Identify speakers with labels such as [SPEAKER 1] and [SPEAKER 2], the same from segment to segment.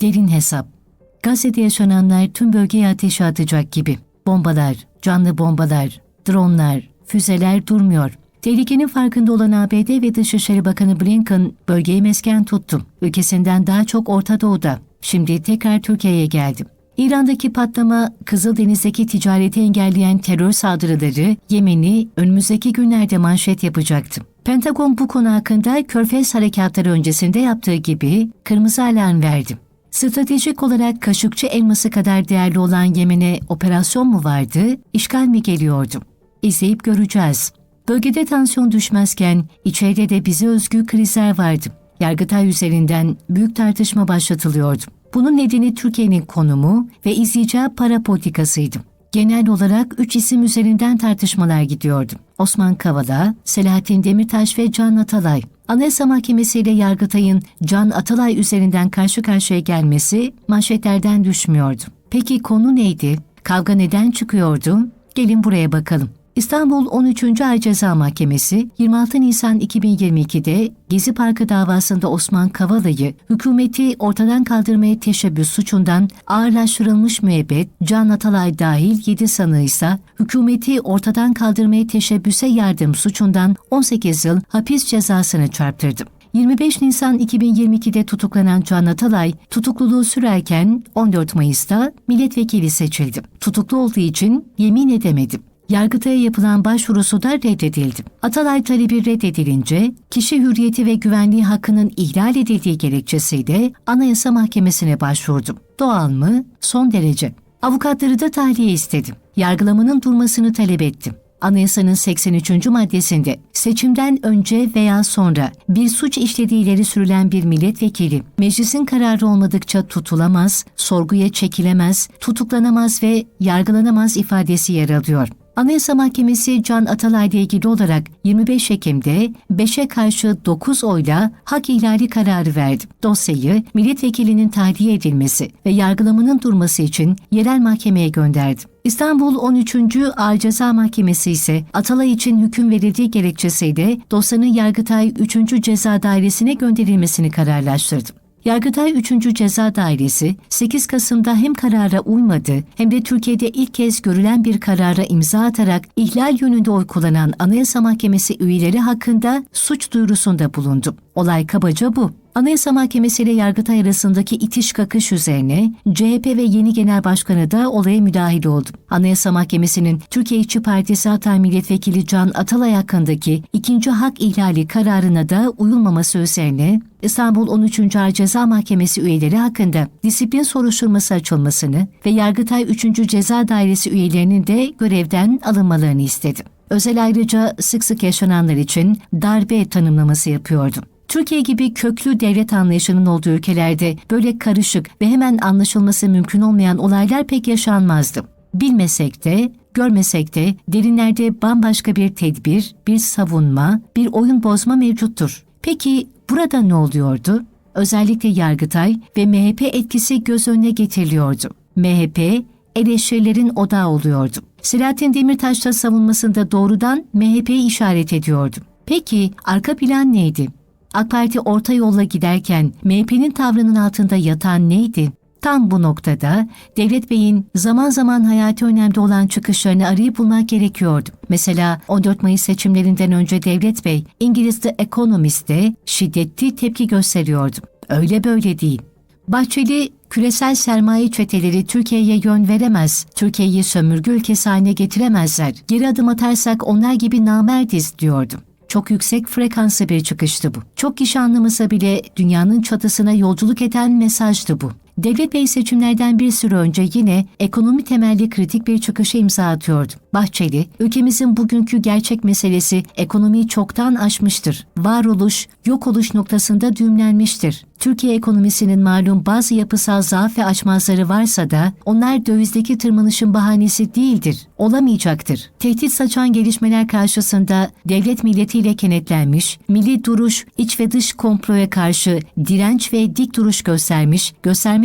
[SPEAKER 1] Derin hesap. Gazze'de yaşananlar tüm bölgeye ateşe atacak gibi. Bombalar, canlı bombalar, dronlar, füzeler durmuyor. Tehlikenin farkında olan ABD ve Dışişleri Bakanı Blinken bölgeyi mesken tuttu. Ülkesinden daha çok Orta Doğu'da. Şimdi tekrar Türkiye'ye geldim. İran'daki patlama, Kızıldeniz'deki ticareti engelleyen terör saldırıları Yemen'i önümüzdeki günlerde manşet yapacaktı. Pentagon bu konu hakkında Körfez harekatları öncesinde yaptığı gibi kırmızı alarm verdi. Stratejik olarak Kaşıkçı elması kadar değerli olan Yemen'e operasyon mu vardı, işgal mi geliyordu? İzleyip göreceğiz. Bölgede tansiyon düşmezken içeride de bize özgü krizler vardı. Yargıtay üzerinden büyük tartışma başlatılıyordu. Bunun nedeni Türkiye'nin konumu ve izleyeceği para politikasıydı. Genel olarak üç isim üzerinden tartışmalar gidiyordu. Osman Kavala, Selahattin Demirtaş ve Can Atalay. Anayasa Mahkemesi ile Yargıtay'ın Can Atalay üzerinden karşı karşıya gelmesi manşetlerden düşmüyordu. Peki konu neydi? Kavga neden çıkıyordu? Gelin buraya bakalım. İstanbul 13. Ağır Ceza Mahkemesi 26 Nisan 2022'de Gezi Parkı davasında Osman Kavala'yı hükümeti ortadan kaldırmaya teşebbüs suçundan ağırlaştırılmış müebbet, Can Atalay dahil 7 sanığı ise hükümeti ortadan kaldırmaya teşebbüse yardım suçundan 18 yıl hapis cezasını çarptırdı. 25 Nisan 2022'de tutuklanan Can Atalay, tutukluluğu sürerken 14 Mayıs'ta milletvekili seçildi. Tutuklu olduğu için yemin edemedi. Yargıtay'a yapılan başvurusu da reddedildi. Atalay talebi reddedilince kişi hürriyeti ve güvenliği hakkının ihlal edildiği gerekçesiyle Anayasa Mahkemesi'ne başvurdu. Doğal mı? Son derece. Avukatları da tahliye istedi. Yargılamanın durmasını talep etti. Anayasanın 83. maddesinde seçimden önce veya sonra bir suç işlediği ileri sürülen bir milletvekili meclisin kararı olmadıkça tutulamaz, sorguya çekilemez, tutuklanamaz ve yargılanamaz ifadesi yer alıyor. Anayasa Mahkemesi Can Atalay'la ilgili olarak 25 Ekim'de 5'e karşı 9 oyla hak ihlali kararı verdi. Dosyayı milletvekilinin tahliye edilmesi ve yargılamanın durması için yerel mahkemeye gönderdi. İstanbul 13. Ağır Ceza Mahkemesi ise Atalay için hüküm verildiği gerekçesiyle dosyanın Yargıtay 3. Ceza Dairesi'ne gönderilmesini kararlaştırdı. Yargıtay 3. Ceza Dairesi 8 Kasım'da hem karara uymadı hem de Türkiye'de ilk kez görülen bir karara imza atarak ihlal yönünde oy kullanan Anayasa Mahkemesi üyeleri hakkında suç duyurusunda bulundu. Olay kabaca bu. Anayasa Mahkemesi ile Yargıtay arasındaki itiş kakış üzerine CHP ve yeni genel başkanı da olaya müdahil oldu. Anayasa Mahkemesi'nin Türkiye İşçi Partisi Hatay Milletvekili Can Atalay hakkındaki ikinci hak ihlali kararına da uyulmaması üzerine İstanbul 13. Ağır Ceza Mahkemesi üyeleri hakkında disiplin soruşturması açılmasını ve Yargıtay 3. Ceza Dairesi üyelerinin de görevden alınmalarını istedi. Özel ayrıca sık sık yaşananlar için darbe tanımlaması yapıyordu. Türkiye gibi köklü devlet anlayışının olduğu ülkelerde böyle karışık ve hemen anlaşılması mümkün olmayan olaylar pek yaşanmazdı. Bilmesek de, görmesek de derinlerde bambaşka bir tedbir, bir savunma, bir oyun bozma mevcuttur. Peki burada ne oluyordu? Özellikle Yargıtay ve MHP etkisi göz önüne getiriliyordu. MHP eleştirilerin odağı oluyordu. Selahattin Demirtaş da savunmasında doğrudan MHP'yi işaret ediyordu. Peki arka plan neydi? AK Parti orta yolla giderken MHP'nin tavrının altında yatan neydi? Tam bu noktada Devlet Bey'in zaman zaman hayati önemli olan çıkışlarını arayıp bulmak gerekiyordu. Mesela 14 Mayıs seçimlerinden önce Devlet Bey İngiliz The Economist'te şiddetli tepki gösteriyordu. Öyle böyle değil. Bahçeli küresel sermaye çeteleri Türkiye'ye yön veremez, Türkiye'yi sömürge ülkesi haline getiremezler. Geri adım atarsak onlar gibi namerdiz diyordu. Çok yüksek frekanslı bir çıkıştı bu. Çok kişi anlamasa bile dünyanın çatısına yolculuk eden mesajdı bu. Devlet Bey seçimlerden bir süre önce yine ekonomi temelli kritik bir çıkışa imza atıyordu. Bahçeli, ülkemizin bugünkü gerçek meselesi ekonomiyi çoktan aşmıştır. Varoluş, yok oluş noktasında düğümlenmiştir. Türkiye ekonomisinin malum bazı yapısal zaaf ve açmazları varsa da onlar dövizdeki tırmanışın bahanesi değildir, olamayacaktır. Tehdit saçan gelişmeler karşısında devlet milletiyle kenetlenmiş, milli duruş, iç ve dış komploya karşı direnç ve dik duruş göstermiş,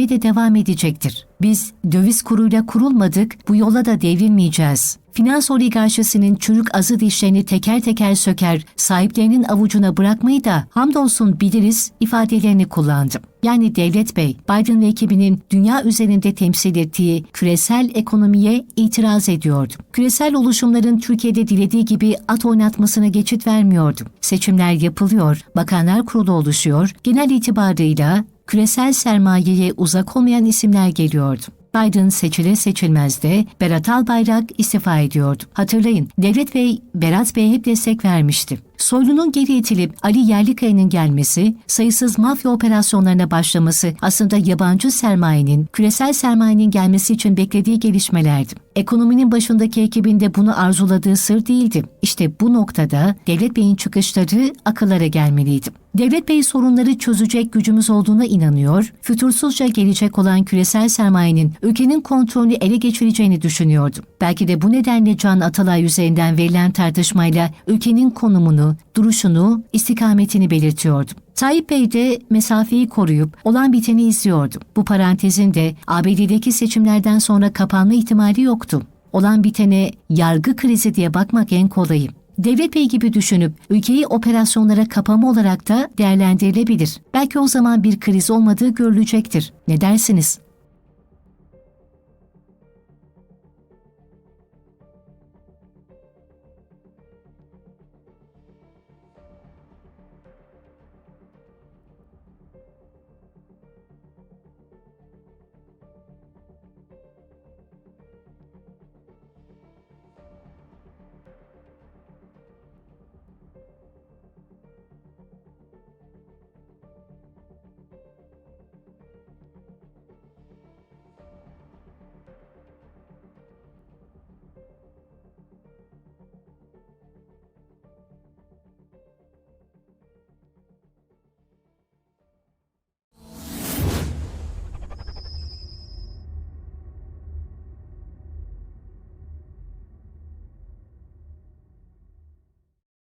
[SPEAKER 1] göstermeye de devam edecektir. Biz döviz kuruyla kurulmadık, bu yola da devrilmeyeceğiz. finans oligarşisinin çürük azı dişlerini teker teker söker, sahiplerinin avucuna bırakmayı da hamdolsun biliriz ifadelerini kullandı. Yani Devlet Bey, Biden ve ekibinin dünya üzerinde temsil ettiği küresel ekonomiye itiraz ediyordu. Küresel oluşumların Türkiye'de dilediği gibi at oynatmasına geçit vermiyordu. Seçimler yapılıyor, bakanlar kurulu oluşuyor, genel itibarıyla küresel sermayeye uzak olmayan isimler geliyordu. Biden seçilir seçilmez de Berat Albayrak istifa ediyordu. Hatırlayın, Devlet Bey, Berat Bey'e hep destek vermişti. Soylu'nun geri itilip Ali Yerlikaya'nın gelmesi, sayısız mafya operasyonlarına başlaması aslında yabancı sermayenin, küresel sermayenin gelmesi için beklediği gelişmelerdi. Ekonominin başındaki ekibin de bunu arzuladığı sır değildi. İşte bu noktada Devlet Bey'in çıkışları akıllara gelmeliydi. Devlet Bey sorunları çözecek gücümüz olduğuna inanıyor, fütursuzca gelecek olan küresel sermayenin ülkenin kontrolünü ele geçireceğini düşünüyordu. Belki de bu nedenle Can Atalay üzerinden verilen tartışmayla ülkenin konumunu, duruşunu, istikametini belirtiyordu. Tayyip Bey de mesafeyi koruyup olan biteni izliyordu. Bu parantezin de ABD'deki seçimlerden sonra kapanma ihtimali yoktu. Olan bitene yargı krizi diye bakmak en kolayı. Devlet Bey gibi düşünüp ülkeyi operasyonlara kapama olarak da değerlendirilebilir. Belki o zaman bir kriz olmadığı görülecektir. Ne dersiniz?